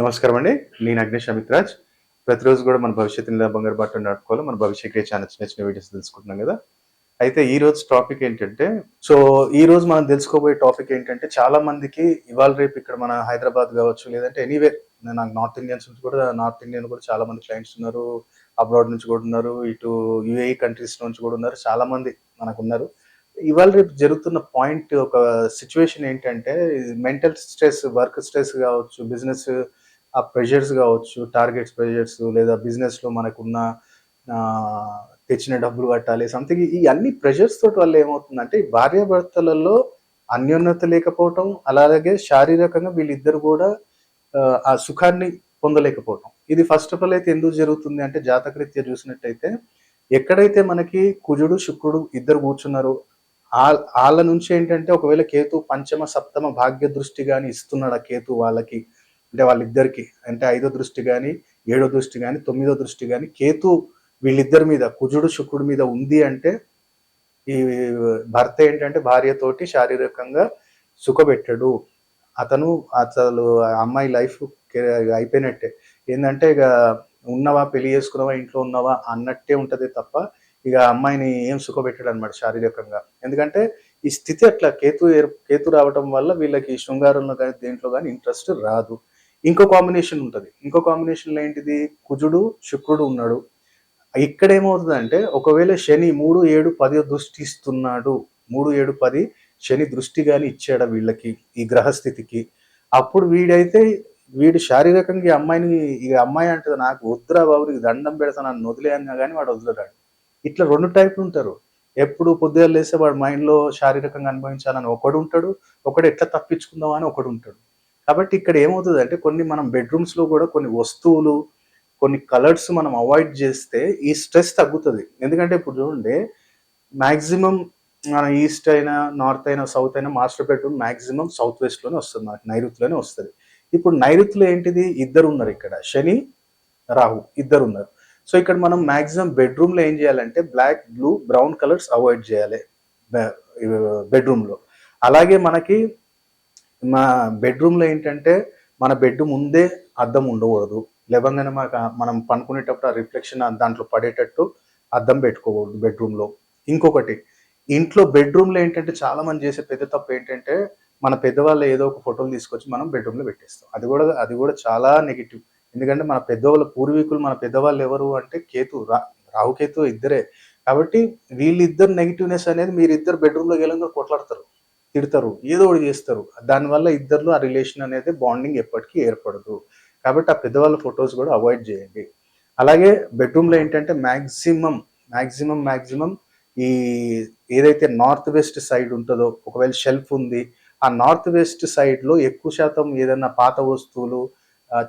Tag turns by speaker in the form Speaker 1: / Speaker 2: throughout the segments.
Speaker 1: నమస్కారం అండి. నేను అగ్నేష్ అమిత్రాజ్. ప్రతిరోజు కూడా మన భవిష్యత్తు ఇలా బంగారు బాట నాటుకోవాలి మన భవిష్యత్ క్రియ ఛానల్స్ నచ్చిన వీడియోస్ తెలుసుకుంటున్నాం కదా. అయితే ఈ రోజు టాపిక్ ఏంటంటే సో ఈ రోజు మనం తెలుసుకోబోయే టాపిక్ ఏంటంటే చాలా మందికి ఇవాళ రేపు ఇక్కడ మన హైదరాబాద్ కావచ్చు లేదంటే ఎనీవేర్ నాకు నార్త్ ఇండియన్స్ నుంచి కూడా నార్త్ ఇండియన్ కూడా చాలా మంది క్లయింట్స్ ఉన్నారు. అబ్రాడ్ నుంచి కూడా ఉన్నారు. ఇటు యుఏఈ కంట్రీస్ నుంచి కూడా ఉన్నారు. చాలా మంది మనకు ఉన్నారు. ఇవాళ రేపు జరుగుతున్న పాయింట్ ఒక సిచ్యువేషన్ ఏంటంటే మెంటల్ స్ట్రెస్ వర్క్ స్ట్రెస్ కావచ్చు బిజినెస్ ఆ ప్రెషర్స్ కావచ్చు టార్గెట్స్ ప్రెషర్స్ లేదా బిజినెస్లో మనకున్న తెచ్చిన డబ్బులు కట్టాలి సంథింగ్ ఈ అన్ని ప్రెషర్స్ తోటి వల్ల ఏమవుతుందంటే భార్యాభర్తలలో అన్యోన్యత లేకపోవటం అలాగే శారీరకంగా వీళ్ళిద్దరు కూడా ఆ, సుఖాన్ని పొందలేకపోవటం. ఇది ఫస్ట్ ఆఫ్ ఆల్ అయితే ఎందుకు జరుగుతుంది అంటే జాతకరీత్యా చూసినట్టయితే ఎక్కడైతే మనకి కుజుడు శుక్రుడు ఇద్దరు కూర్చున్నారు వాళ్ళ నుంచి ఏంటంటే ఒకవేళ కేతు పంచమ సప్తమ భాగ్య దృష్టి కానీ ఇస్తున్నాడు ఆ కేతు వాళ్ళకి అంటే వాళ్ళిద్దరికి అంటే ఐదో దృష్టి కానీ ఏడో దృష్టి కానీ తొమ్మిదో దృష్టి కానీ కేతు వీళ్ళిద్దరి మీద కుజుడు శుక్రుడి మీద ఉంది అంటే ఈ భర్త ఏంటంటే భార్యతోటి శారీరకంగా సుఖపెట్టాడు. అతను అసలు ఆ అమ్మాయి లైఫ్ అయిపోయినట్టే. ఏంటంటే ఇక ఉన్నవా పెళ్ళి చేసుకున్నావా ఇంట్లో ఉన్నావా అన్నట్టే ఉంటుంది తప్ప ఇక అమ్మాయిని ఏం సుఖపెట్టాడు అనమాట శారీరకంగా. ఎందుకంటే ఈ స్థితి అట్లా కేతు కేతు రావడం వల్ల వీళ్ళకి శృంగారంలో కానీ దేంట్లో కానీ ఇంట్రెస్ట్ రాదు. ఇంకో కాంబినేషన్ ఉంటుంది. ఇంకో కాంబినేషన్లో ఏంటిది? కుజుడు శుక్రుడు ఉన్నాడు. ఇక్కడ ఏమవుతుందంటే ఒకవేళ శని మూడు ఏడు పది దృష్టి ఇస్తున్నాడు మూడు ఏడు పది శని దృష్టి కానీ ఇచ్చాడు వీళ్ళకి ఈ గ్రహస్థితికి? అప్పుడు వీడైతే వీడు శారీరకంగా ఈ అమ్మాయిని ఈ అమ్మాయి అంటది నాకు వద్దురా బాబు నీకు దండం పెడతా నన్ను వదిలేయన్నా కానీ వాడు వదిలేరాడు. ఇట్లా రెండు టైపులు ఉంటారు. ఎప్పుడు పొద్దుగా లేస్తే వాడు మైండ్లో శారీరకంగా అనుభవించాలని ఒకడు ఉంటాడు ఒకడు ఎట్లా తప్పించుకుందాం అని ఒకడు ఉంటాడు. కాబట్టి ఇక్కడ ఏమవుతుంది అంటే కొన్ని మనం బెడ్రూమ్స్లో కూడా కొన్ని వస్తువులు కొన్ని కలర్స్ మనం అవాయిడ్ చేస్తే ఈ స్ట్రెస్ తగ్గుతుంది. ఎందుకంటే ఇప్పుడు చూడండి మ్యాక్సిమం మన ఈస్ట్ అయినా నార్త్ అయినా సౌత్ అయినా మాస్టర్ బెడ్రూమ్ మ్యాక్సిమం సౌత్ వెస్ట్లోనే వస్తుంది మనకి నైరుతిలోనే వస్తుంది. ఇప్పుడు నైరుతిలో ఏంటిది? ఇద్దరు ఉన్నారు ఇక్కడ శని రాహు ఇద్దరు ఉన్నారు. సో ఇక్కడ మనం మ్యాక్సిమం బెడ్రూమ్లో ఏం చేయాలంటే black blue brown colours avoid చేయాలి బెడ్రూమ్లో అలాగే మనకి మా బెడ్రూమ్లో ఏంటంటే మన బెడ్ ముందే అద్దం ఉండకూడదు. లేవగానే మాకు మనం పనుకునేటప్పుడు ఆ రిఫ్లెక్షన్ దాంట్లో పడేటట్టు అద్దం పెట్టుకోకూడదు బెడ్రూమ్లో ఇంకొకటి ఇంట్లో బెడ్రూమ్లో ఏంటంటే చాలా మంది చేసే పెద్ద తప్పు ఏంటంటే మన పెద్దవాళ్ళు ఏదో ఒక ఫోటోలు తీసుకొచ్చి మనం బెడ్రూమ్లో పెట్టేస్తాం. అది కూడా అది కూడా చాలా నెగిటివ్ ఎందుకంటే మన పెద్దవాళ్ళ పూర్వీకులు మన పెద్దవాళ్ళు ఎవరు అంటే కేతు రా రాహుకేతు ఇద్దరే. కాబట్టి వీళ్ళిద్దరు నెగిటివ్నెస్ అనేది మీరు ఇద్దరు బెడ్రూమ్ కొట్లాడతారు. తిడతారు ఏదో ఒకటి చేస్తారు. దానివల్ల ఇద్దరిలో ఆ రిలేషన్ అనేది బాండింగ్ ఎప్పటికీ ఏర్పడదు. కాబట్టి ఆ పెద్దవాళ్ళ ఫొటోస్ కూడా అవాయిడ్ చేయండి. అలాగే బెడ్రూమ్లో ఏంటంటే మ్యాక్సిమం మ్యాక్సిమం మ్యాక్సిమం ఈ ఏదైతే నార్త్ వెస్ట్ సైడ్ ఉంటుందో ఒకవేళ షెల్ఫ్ ఉంది ఆ నార్త్ వెస్ట్ సైడ్లో ఎక్కువ శాతం ఏదైనా పాత వస్తువులు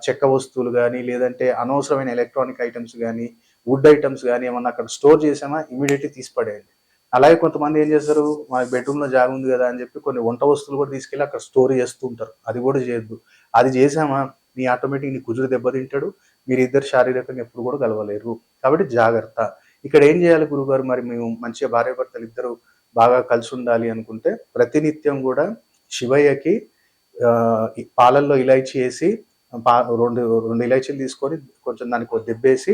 Speaker 1: చెక్క వస్తువులు కానీ లేదంటే అనవసరమైన ఎలక్ట్రానిక్ ఐటమ్స్ కానీ వుడ్ ఐటమ్స్ కానీ ఏమన్నా అక్కడ స్టోర్ చేసామా ఇమీడియట్లీ తీసి పడేయండి. అలాగే కొంతమంది ఏం చేస్తారు మా బెడ్రూమ్లో జాగా ఉంది కదా అని చెప్పి కొన్ని వంట వస్తువులు కూడా తీసుకెళ్ళి అక్కడ స్టోర్ చేస్తూ ఉంటారు. అది కూడా చేయొద్దు. అది చేసామా? నీ ఆటోమేటిక్ నీ కుజుడు దెబ్బతింటాడు. మీరు ఇద్దరు శారీరకంగా ఎప్పుడు కూడా కలవలేరు. కాబట్టి జాగ్రత్త. ఇక్కడ ఏం చేయాలి గురుగారు? మరి మేము మంచిగా భార్యాభర్తలు ఇద్దరు బాగా కలిసి ఉండాలి అనుకుంటే ప్రతినిత్యం కూడా శివయ్యకి పాలల్లో ఇలాచి వేసి పా రెండు రెండు ఇలాచీలు తీసుకొని కొంచెం దానికి దెబ్బేసి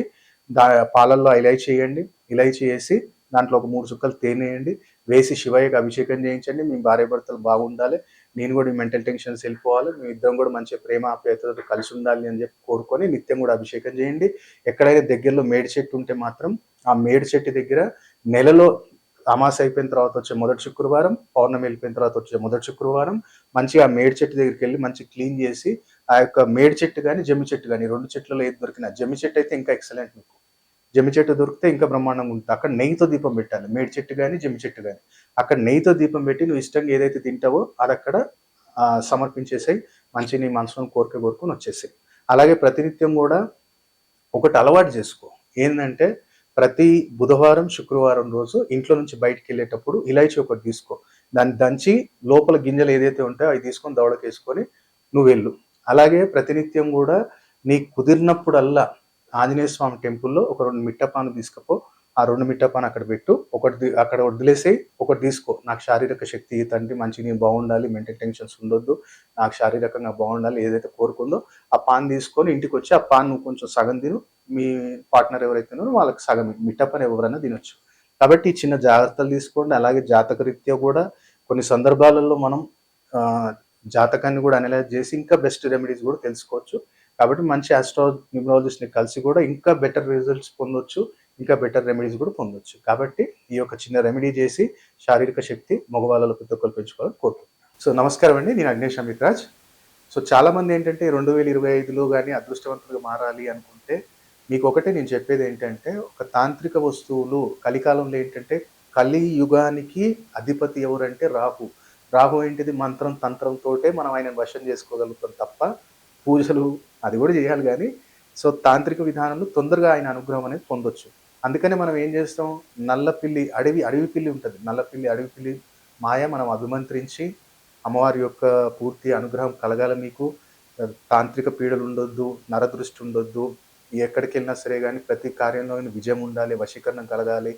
Speaker 1: దా పాలల్లో ఇలాచి వేయండి. ఇలాచి వేసి దాంట్లో ఒక మూడు చుక్కలు తేనె వేయండి వేసి శివయ్యకి అభిషేకం చేయించండి. మీ భార్యాభర్తలు బాగుండాలి. నేను కూడా మీ మెంటల్ టెన్షన్స్ వెళ్ళిపోవాలి. మీ ఇద్దరం కూడా మంచి ప్రేమ ఆప్యాయతతో కలిసి ఉండాలి అని చెప్పి కోరుకొని నిత్యం కూడా అభిషేకం చేయండి. ఎక్కడైనా దగ్గరలో మేడి చెట్టు ఉంటే మాత్రం ఆ మేడి చెట్టు దగ్గర నెలలో అమాస అయిపోయిన తర్వాత వచ్చే మొదటి శుక్రవారం పౌర్ణమి వెళ్ళిపోయిన తర్వాత వచ్చే మొదటి శుక్రవారం మంచిగా ఆ మేడి చెట్టు దగ్గరికి వెళ్ళి మంచి క్లీన్ చేసి ఆ యొక్క మేడి చెట్టు కానీ జమ్మి చెట్టు కానీ రెండు చెట్లలో ఏది దొరికినా జమ్మి చెట్టు అయితే ఇంకా ఎక్సలెంట్ మీకు. జమ్మి చెట్టు దొరికితే ఇంకా బ్రహ్మాండంగా ఉంటుంది. అక్కడ నెయ్యితో దీపం పెట్టాలి. మేడి చెట్టు కానీ జమ్మి చెట్టు కానీ అక్కడ నెయ్యితో దీపం పెట్టి నువ్వు ఇష్టంగా ఏదైతే తింటావో అది అక్కడ సమర్పించేసాయి. మంచి నీ మనసులో కోరిక కోరుకొని వచ్చేసాయి. అలాగే ప్రతినిత్యం కూడా ఒకటి అలవాటు చేసుకో. ఏంటంటే ప్రతి బుధవారం శుక్రవారం రోజు ఇంట్లో నుంచి బయటికి వెళ్ళేటప్పుడు ఇలాచి ఒకటి తీసుకో. దాన్ని దంచి లోపల గింజలు ఏదైతే ఉంటాయో అవి తీసుకొని దవడకేసుకొని నువ్వు వెళ్ళు. అలాగే ప్రతినిత్యం కూడా నీకు కుదిరినప్పుడల్లా ఆంజనేయ స్వామి టెంపుల్లో ఒక రెండు మిట్టపాను తీసుకపో ఆ రెండు మిట్టపాను అక్కడ పెట్టు ఒకటి అక్కడ వదిలేసి ఒకటి తీసుకో. నాకు శారీరక శక్తి తండ్రి మంచి నేను బాగుండాలి మెంటల్ టెన్షన్స్ ఉండొద్దు నాకు శారీరకంగా బాగుండాలి ఏదైతే కోరుకుందో ఆ పాన్ తీసుకొని ఇంటికి వచ్చి ఆ పాన్ నువ్వు కొంచెం సగం తిను మీ పార్ట్నర్ ఎవరైతే వాళ్ళకి సగం మిట్టపని ఎవరైనా తినొచ్చు. కాబట్టి చిన్న జాగ్రత్తలు తీసుకోండి అలాగే జాతక రీత్యా కూడా కొన్ని సందర్భాలలో మనం జాతకాన్ని కూడా అనలైజ్ చేసి ఇంకా బెస్ట్ రెమెడీస్ కూడా తెలుసుకోవచ్చు. కాబట్టి మంచి ఆస్ట్రో న్యూమరాలజిస్ట్ని కలిసి కూడా ఇంకా బెటర్ రిజల్ట్స్ పొందొచ్చు ఇంకా బెటర్ రెమెడీస్ కూడా పొందొచ్చు. కాబట్టి ఈ యొక్క చిన్న రెమెడీ చేసి శారీరక శక్తి మగవాళ్ళలో ప్రతి ఒక్కరు పెంచుకోవాలని కోరుకుంటున్నాను సో నమస్కారం అండి. నేను అగ్నేష్ అమిత్రాజ్. సో చాలామంది ఏంటంటే రెండు వేల ఇరవై ఐదులో కానీ అదృష్టవంతులుగా మారాలి అనుకుంటే మీకు ఒకటే నేను చెప్పేది ఏంటంటే ఒక తాంత్రిక వస్తువులు కలికాలంలో ఏంటంటే కలి యుగానికి అధిపతి ఎవరంటే రాహు. రాహు ఏంటిది? మంత్రం తంత్రంతోటే మనం ఆయన వశం చేసుకోగలుగుతాం తప్ప పూజలు అది కూడా చేయాలి కానీ సో తాంత్రిక విధానంలో తొందరగా ఆయన అనుగ్రహం అనేది పొందొచ్చు. అందుకనే మనం ఏం చేస్తాం? నల్ల పిల్లి అడవి అడవి పిల్లి ఉంటుంది. నల్ల పిల్లి అడవి పిల్లి మాయ మనం అభిమంత్రించి అమ్మవారి యొక్క పూర్తి అనుగ్రహం కలగాల మీకు. తాంత్రిక పీడలు ఉండొద్దు నరదృష్టి ఉండొద్దు. ఎక్కడికి వెళ్ళినా సరే కానీ ప్రతి కార్యంలో విజయం ఉండాలి వశీకరణం కలగాలి.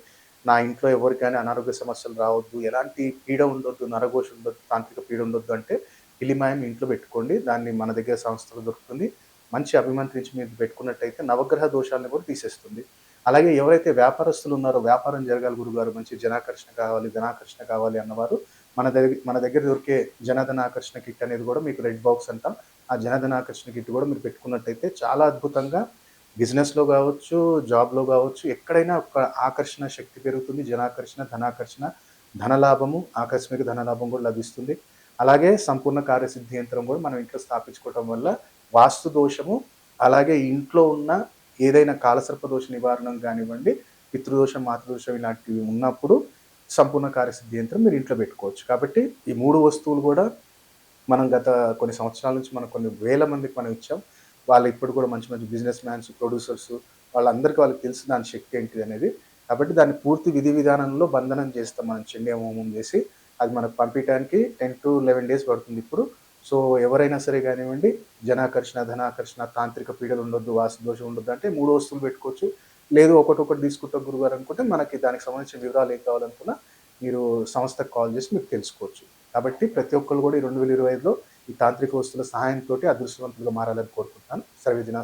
Speaker 1: నా ఇంట్లో ఎవరికైనా అనారోగ్య సమస్యలు రావద్దు. ఎలాంటి పీడ ఉండొద్దు నరఘోష ఉండొద్దు తాంత్రిక పీడ ఉండొద్దు అంటే పిలిమాయం ఇంట్లో పెట్టుకోండి. దాన్ని మన దగ్గర సంస్థలు దొరుకుతుంది. మంచి అభిమంత్రించి మీరు పెట్టుకున్నట్టయితే నవగ్రహ దోషాలను కూడా తీసేస్తుంది. అలాగే ఎవరైతే వ్యాపారస్తులు ఉన్నారో వ్యాపారం జరగాలి గురుగారు మంచి జనాకర్షణ కావాలి ధనాకర్షణ కావాలి అన్నవారు మన దగ్గర మన దగ్గర దొరికే జనధన ఆకర్షణ కిట్ అనేది కూడా మీకు రెడ్ బాక్స్ అంటాం. ఆ జనధన ఆకర్షణ కిట్ కూడా మీరు పెట్టుకున్నట్టయితే చాలా అద్భుతంగా బిజినెస్లో కావచ్చు జాబ్లో కావచ్చు ఎక్కడైనా ఒక ఆకర్షణ శక్తి పెరుగుతుంది. జనాకర్షణ ధనాకర్షణ ధనలాభము ఆకస్మిక ధనలాభం కూడా లభిస్తుంది. అలాగే సంపూర్ణ కార్యసిద్ధి యంత్రం కూడా మనం ఇంట్లో స్థాపించుకోవటం వల్ల వాస్తు దోషము అలాగే ఇంట్లో ఉన్న ఏదైనా కాలసర్ప దోష నివారణం కానివ్వండి పితృదోషం మాతృదోషం ఇలాంటివి ఉన్నప్పుడు సంపూర్ణ కార్యసిద్ధి యంత్రం మీరు ఇంట్లో పెట్టుకోవచ్చు. కాబట్టి ఈ మూడు వస్తువులు కూడా మనం గత కొన్ని సంవత్సరాల నుంచి మనం కొన్ని వేల మందికి మనం ఇచ్చాం. వాళ్ళు ఇప్పుడు కూడా మంచి మంచి బిజినెస్ మ్యాన్స్ ప్రొడ్యూసర్స్ వాళ్ళందరికీ వాళ్ళకి తెలుసు దాని శక్తి ఏంటిది అనేది. కాబట్టి దాన్ని పూర్తి విధి విధానంలో బంధనం చేస్తాం మనం చెండే హోమం చేసి అది మనకు పంపించడానికి టెన్ టు లెవెన్ డేస్ పడుతుంది. ఇప్పుడు సో ఎవరైనా సరే కానివ్వండి జనాకర్షణ ధనాకర్షణ తాంత్రిక పీడలు ఉండొద్దు వాసుదోషం ఉండొద్దు అంటే మూడు వస్తువులు పెట్టుకోవచ్చు. లేదు ఒకటొకటి తీసుకుంటాం గురుగారు అనుకుంటే మనకి దానికి సంబంధించిన వివరాలు ఏం కావాలనుకున్నా మీరు సంస్థకు కాల్ చేసి మీకు తెలుసుకోవచ్చు. కాబట్టి ప్రతి ఒక్కరు కూడా ఈ రెండు వేల ఇరవై ఐదులో ఈ తాంత్రిక వస్తువుల సహాయంతో అదృష్టవంతులుగా మారాలని కోరుకుంటున్నాను. సర్వే దినా